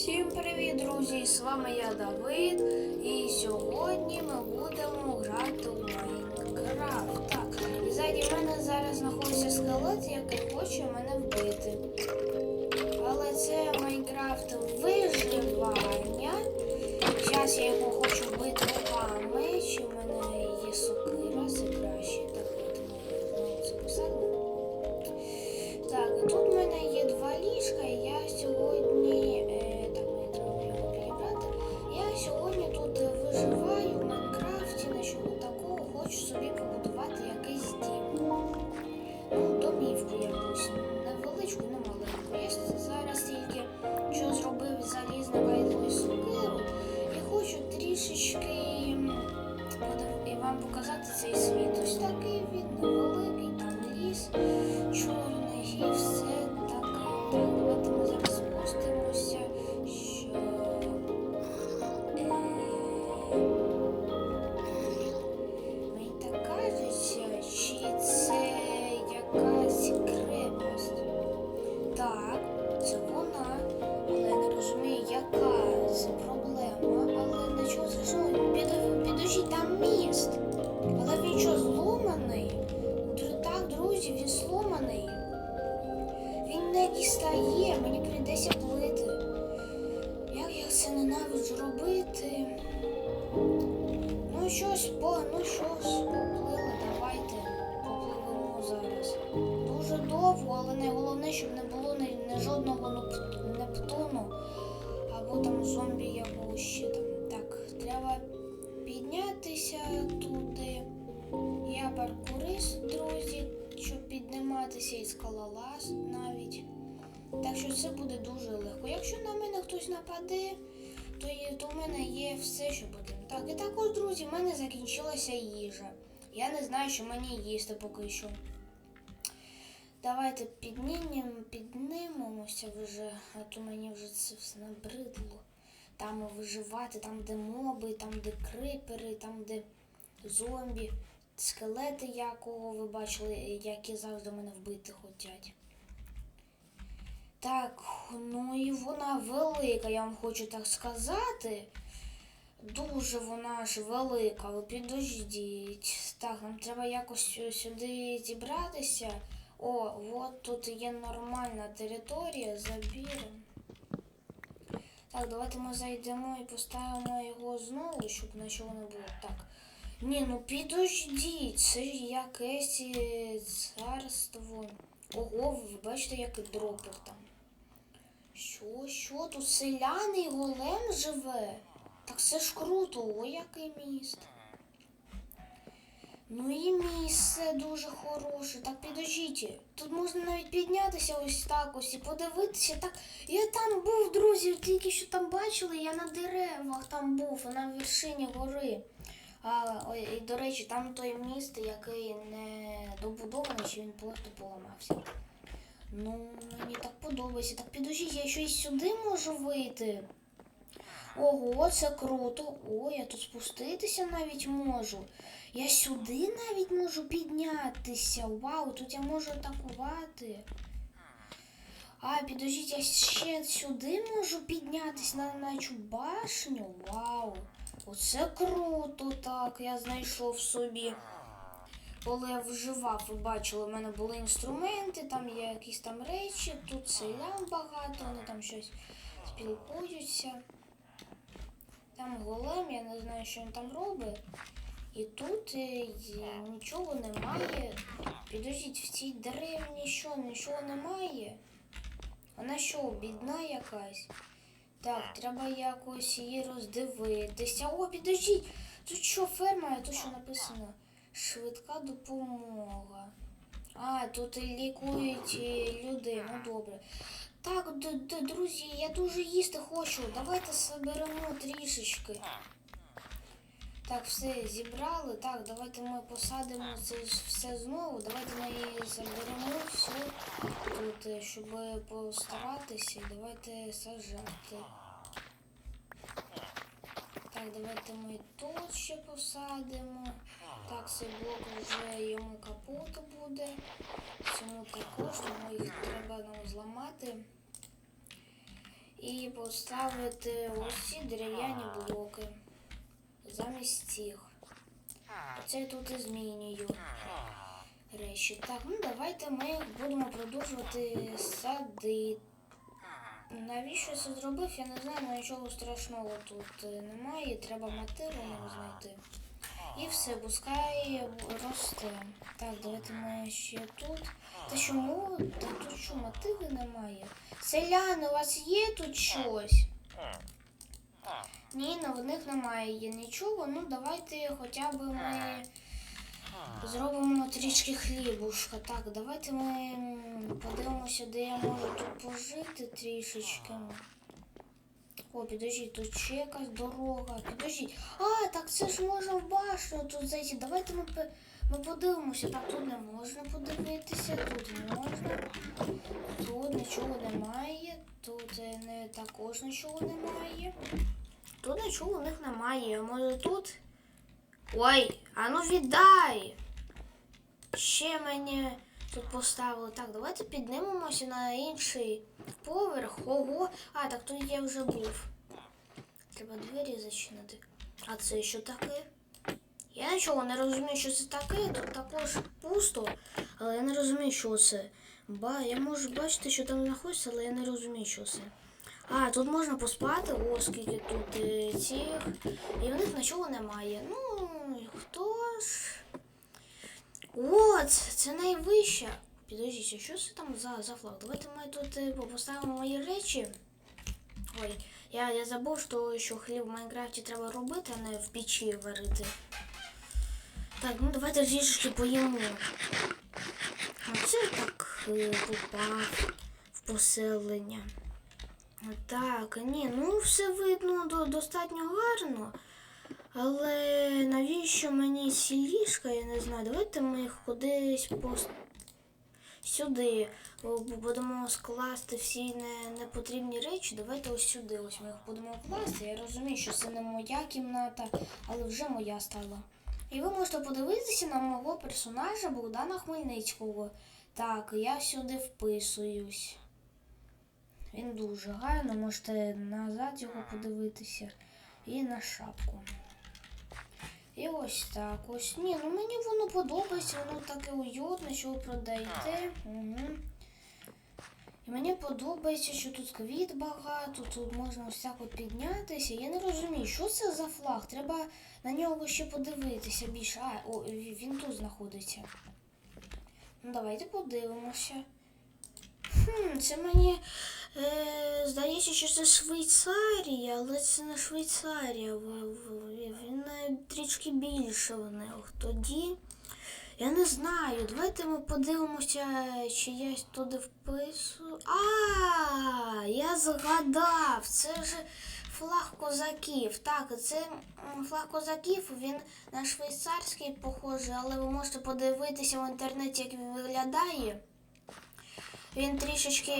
Всім привіт, друзі! З вами я Давид. І сьогодні ми будемо грати у Майнкрафт. Так, і ззаді мене зараз знаходиться скелет, який хоче мене вбити. Але це Майнкрафт виживання. Зараз я його хочу вбити руками. Чи в мене є сокира, це краще. Так, от ми знову це щось, поплили, давайте попливемо зараз. Дуже довго, але найголовніше, щоб не було ні, ні жодного Нептуну або там зомбі якогось ще там. Так, треба піднятися туди. Я паркурист, друзі, щоб підніматися і скалолаз навіть. Так що це буде дуже легко. Якщо на мене хтось нападе, то, є, в мене є все, що потрібно. Так, і також, друзі, в мене закінчилася їжа. Я не знаю, що мені їсти поки що. Давайте піднімемо, піднимемося вже, а то мені вже це все набридло. Там виживати, там, де моби, там, де крипери, там, де зомбі, скелети, якого ви бачили, які завжди мене вбити хочуть. Так, ну і вона велика, я вам хочу так сказати. Дуже вона ж велика, ви підождіть. Так, нам треба якось сюди зібратися. О, от тут є нормальна територія, забіремо. Так, давайте ми зайдемо і поставимо його знову, щоб нічого не було. Так. Ні, ну підождіть, це якесь е, царство. Ого, ви бачите, який дропик там. Що, що? Тут селяний голем живе? Так це ж круто, ой, який міст. Ну і місце дуже хороше. Так підождіть. Тут можна навіть піднятися ось так ось і подивитися. Так, я там був, друзі, тільки що там бачили, я на деревах там був, на вершині гори. А, і до речі, там той міст, який не добудований, що він просто поламався. Ну, мені так подобається. Так підождіть, я ще й сюди можу вийти. Ого, це круто. О, я тут спуститися навіть можу. Я сюди навіть можу піднятися. Вау, тут я можу атакувати. А, підождіть, я ще сюди можу піднятися на начу башню. Вау. Оце круто так. Я знайшов собі. Коли я вживав, ви бачили, у мене були інструменти, там є якісь там речі, тут селян багато, вони там щось спілкуються. Там голем, я не знаю, що він там робить. І тут е, й- нічого немає. Підождіть, в цій деревні що, нічого немає? Вона що, бідна якась? Так, треба якось її роздивитися. О, підождіть! Тут що ферма, а тут що написано? Швидка допомога. А, тут лікують людей, ну добре. Так, д- д- друзі, я дуже їсти хочу. Давайте соберемо трішечки. Так, все зібрали. Так, давайте ми посадимо це все знову. Давайте ми її заберемо все тут, щоб постаратися. Давайте сажати. Так, давайте ми тут ще посадимо. Так, цей блок вже йому капота буде. Цьому також, тому їх треба нам зламати. І поставити ось ці дерев'яні блоки замість цих. Оце я тут і змінюю речі. Так, ну давайте ми будемо продовжувати садити. Навіщо це зробив? Я не знаю, але нічого страшного тут е, немає. Треба матеріал знайти. І все, пускай росте. Так, давайте ми ще тут. Та чому? Та тут що, мотиви немає? Селяни, у вас є тут щось? Ні, на в них немає нічого. Ну давайте хоча б ми зробимо трішки хлібушка. Так, давайте ми подивимося, де я можу тут пожити трішечки. О, підожди, тут ще якась дорога. Підожди. А, так це ж можна в башню тут зайти. Давайте ми, ми подивимося. Так, тут не можна подивитися, тут можна. Тут нічого немає. Тут е, не, також нічого немає. Тут нічого у них немає. Може тут. Ой, а ну віддай! Ще мені тут поставили. Так, давайте піднимемося на інший поверх. Ого. А, так тут я вже був. Треба двері зачинити. А це що таке? Я нічого не розумію, що це таке. Тут також пусто, але я не розумію, що це. Ба, я можу бачити, що там знаходиться, але я не розумію, що це. А, тут можна поспати, о, скільки тут е, цих. І в них нічого немає. Ну, хто ж. О, це, це найвища. Підождіть, а що це там за, за флаг? Давайте ми тут е, поставимо мої речі. Ой, я, я забув, що, що хліб в Майнкрафті треба робити, а не в печі варити. Так, ну давайте трішки поїмо. Оце так е, попав в поселення. Так, ні, ну все видно до, достатньо гарно. Але навіщо мені ці ліжка, я не знаю. Давайте ми їх кудись пос... сюди. Будемо скласти всі не, непотрібні речі. Давайте ось сюди. Ось ми їх будемо класти. Я розумію, що це не моя кімната, але вже моя стала. І ви можете подивитися на мого персонажа Богдана Хмельницького. Так, я сюди вписуюсь. Він дуже гарно, можете назад його подивитися. І на шапку. І ось так ось. Ні, ну мені воно подобається, воно таке уютне, що ви продаєте. Угу. І мені подобається, що тут квіт багато, тут можна от піднятися. Я не розумію, що це за флаг? Треба на нього ще подивитися більше. А, о, він тут знаходиться. Ну, давайте подивимося. Хм, це мені е, здається, що це Швейцарія, але це не Швейцарія. Він трішки більше в них. Тоді я не знаю. Давайте ми подивимося, чи я туди вписую. А, я згадав. Це ж флаг козаків. Так, це флаг козаків, він на швейцарський похожий, але ви можете подивитися в інтернеті, як він виглядає. Він трішечки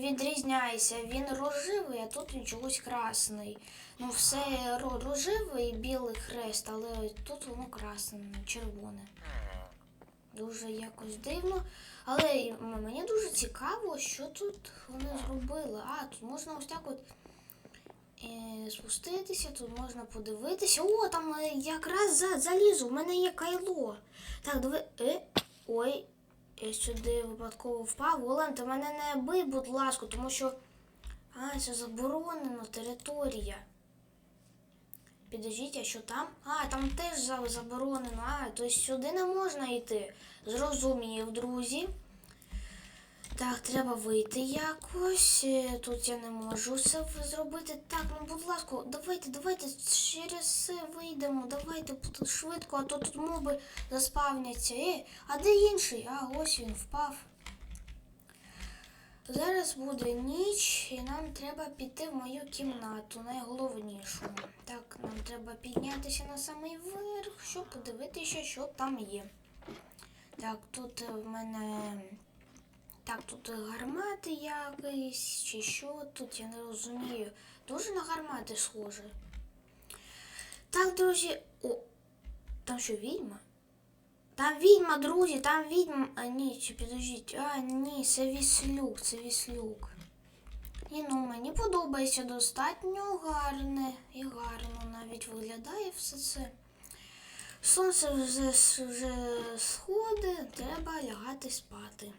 відрізняється. Він рожевий, а тут він чогось красний. Ну, все ро- рожевий, білий хрест, але тут воно красне, червоне. Дуже якось дивно. Але мені дуже цікаво, що тут вони зробили. А, тут можна ось так от е, спуститися, тут можна подивитися. О, там е, якраз за, залізо, у мене є кайло. Так, диви. Е, ой, я сюди випадково впав. Олен, ти мене не бий, будь ласка, тому що. А, це заборонена територія. Підождіть, а що там? А, там теж заборонено. А, тобто сюди не можна йти. Зрозумів, друзі. Так, треба вийти якось. Е, Тут я не можу це зробити. Так, ну будь ласка, давайте, давайте через це вийдемо. Давайте швидко, а то тут моби заспавняться. Е, а де інший? А, ось він впав. Зараз буде ніч, і нам треба піти в мою кімнату, найголовнішу. Так, нам треба піднятися на самий верх, щоб подивитися, що там є. Так, тут в мене. Так, тут гармати якісь, чи що тут, я не розумію. Дуже на гармати схоже. Так, друзі. О, там що, відьма? Там відьма, друзі, там відьма. А ні, чи підождіть. А, ні, це віслюк, це віслюк. І ну, мені подобається достатньо гарне і гарно навіть виглядає все це. Сонце вже, вже сходить, треба лягати спати.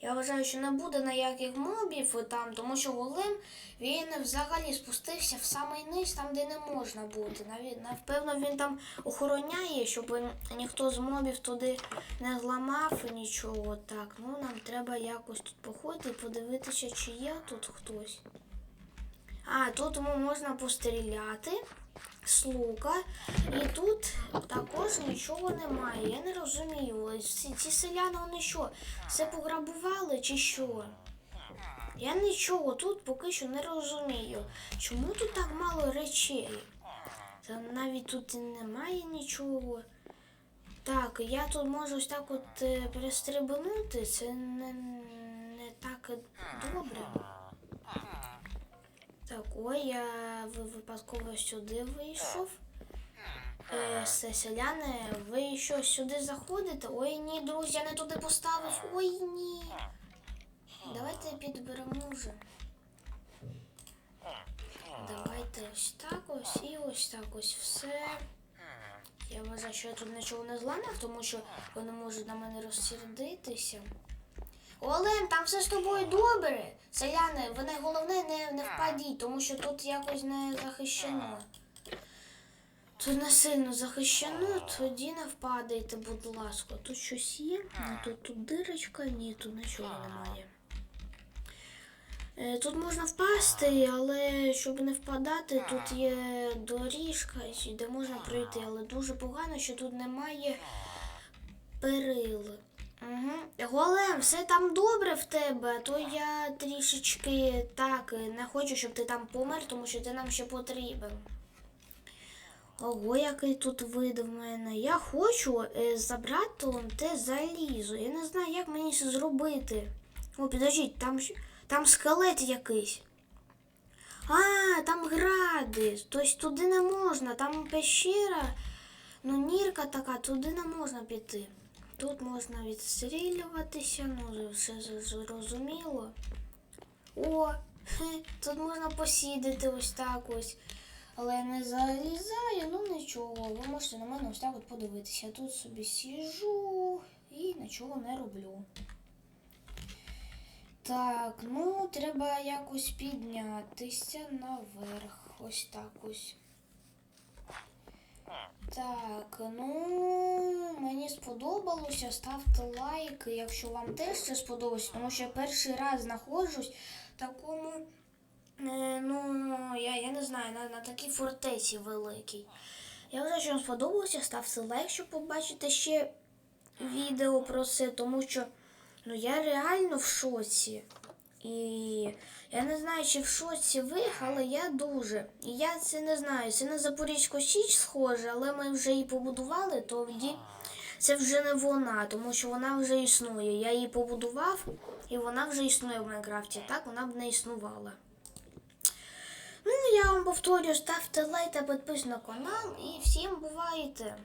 Я вважаю, що не буде ніяких мобів там, тому що голем він взагалі спустився в самий низ, там, де не можна бути. Навіть напевно він там охороняє, щоб ніхто з мобів туди не зламав і нічого. Так, ну нам треба якось тут походити і подивитися, чи є тут хтось. А, тут можна постріляти з лука. І тут також нічого немає. Я не розумію. Ці, ці селяни вони що? Все пограбували чи що? Я нічого тут поки що не розумію. Чому тут так мало речей? Та навіть тут немає нічого. Так, я тут можу ось так от е, перестрибнути. Це не, не так добре. Так, ой, я випадково сюди вийшов. Е, селяни, ви що сюди заходите? Ой ні, друзі, я не туди поставив. Ой ні. Давайте підберемо вже. Давайте ось так ось і ось так ось все. Я вважаю, що я тут нічого не зламав, тому що вони можуть на мене розсердитися. Олен, там все з тобою добре. Селяни, ви головне не, не впадіть, тому що тут якось не захищено. Тут не сильно захищено, тоді не впадайте, будь ласка. Тут щось є, Ні, тут, тут дирочка, ні, тут нічого немає. Е, Тут можна впасти, але щоб не впадати, тут є доріжка, де можна пройти, але дуже погано, що тут немає перил. Угу. Голем, все там добре в тебе, то я трішечки так не хочу, щоб ти там помер, тому що ти нам ще потрібен. Ого, який тут вид в мене. Я хочу е, забрати он те залізо. Я не знаю, як мені це зробити. О, підождіть, там, там скелет якийсь. А, там гради. Тобто туди не можна, там пещера, ну нірка така, туди не можна піти. Тут можна відстрілюватися, ну все зрозуміло. О, тут можна посідати ось так ось. Але я не залізаю, ну нічого. Ви можете на мене ось так от подивитися. Я тут собі сіжу і нічого не роблю. Так, ну треба якось піднятися наверх. Ось так ось. Так, ну мені сподобалося. Ставте лайк, якщо вам теж це сподобалося, тому що я перший раз знаходжусь в такому, е, ну, я, я не знаю, на, на такій фортеці великій. Я вважаю, що вам сподобалося, ставте лайк, щоб побачити ще відео про це, тому що ну, я реально в шоці. І я не знаю, чи в шоці ви, але я дуже. І я це не знаю. Це на Запорізьку Січ схоже, але ми вже її побудували, тоді це вже не вона, тому що вона вже існує. Я її побудував, і вона вже існує в Майнкрафті. Так вона б не існувала. Ну, я вам повторюю, ставте лайк та підписуйтесь на канал і всім бувайте!